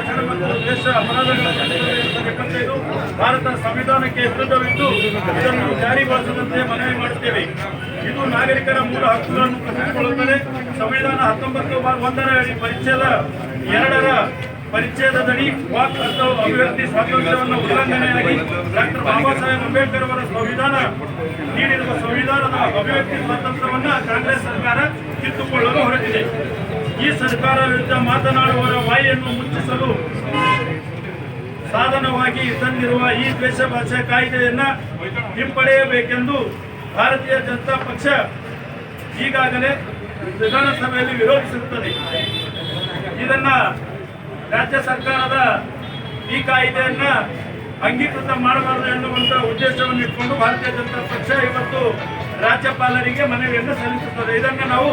ದೇಶ ಅಪರಾಧಗಳ ಭಾರತ ಸಂವಿಧಾನಕ್ಕೆ ವಿರುದ್ಧವಿದ್ದು ಇದನ್ನು ಜಾರಿಗೊಳಿಸದಂತೆ ಮನವಿ ಮಾಡುತ್ತೇವೆ. ಇದು ನಾಗರಿಕರ ಮೂಲ ಹಕ್ಕುಗಳನ್ನು ಕಸಿದುಕೊಳ್ಳುತ್ತದೆ ಸಂವಿಧಾನ ಹತ್ತೊಂಬತ್ತು ಒಂದರ ಪರಿಚಯದ ಎರಡರ ಪರಿಚಯದಡಿ ವಾಕ್ ಅಥವಾ ಅಭಿವ್ಯಕ್ತಿ ಸ್ವಾತಂತ್ರ್ಯವನ್ನು ಉಲ್ಲಂಘನೆಯಾಗಿ ಡಾಕ್ಟರ್ ಬಾಬಾ ಸಾಹೇಬ್ ಅಂಬೇಡ್ಕರ್ ಅವರ ಸಂವಿಧಾನ ನೀಡಿರುವ ಸಂವಿಧಾನದ ಅಭಿವ್ಯಕ್ತಿ ಸ್ವಾತಂತ್ರ್ಯವನ್ನು ಕಾಂಗ್ರೆಸ್ ಸರ್ಕಾರ ಈ ಸರ್ಕಾರ ವಿರುದ್ಧ ಮಾತನಾಡುವವರ ಬಾಯಿಯನ್ನು ಮುಚ್ಚಿಸಲು ಸಾಧನವಾಗಿ ತಂದಿರುವ ಈ ದ್ವೇಷ ಭಾಷೆ ಕಾಯ್ದೆಯನ್ನ ಹಿಂಪಡೆಯಬೇಕೆಂದು ಭಾರತೀಯ ಜನತಾ ಪಕ್ಷ ಈಗಾಗಲೇ ವಿಧಾನಸಭೆಯಲ್ಲಿ ವಿರೋಧಿಸುತ್ತದೆ. ಇದನ್ನ ರಾಜ್ಯ ಸರ್ಕಾರದ ಈ ಕಾಯ್ದೆಯನ್ನ ಅಂಗೀಕೃತ ಮಾಡಬಾರದು ಎನ್ನುವಂಥ ಉದ್ದೇಶವನ್ನು ಇಟ್ಕೊಂಡು ಭಾರತೀಯ ಜನತಾ ಪಕ್ಷ ಇವತ್ತು ರಾಜ್ಯಪಾಲರಿಗೆ ಮನವಿಯನ್ನು ಸಲ್ಲಿಸುತ್ತದೆ. ಇದನ್ನು ನಾವು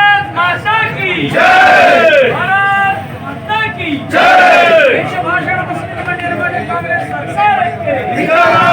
América.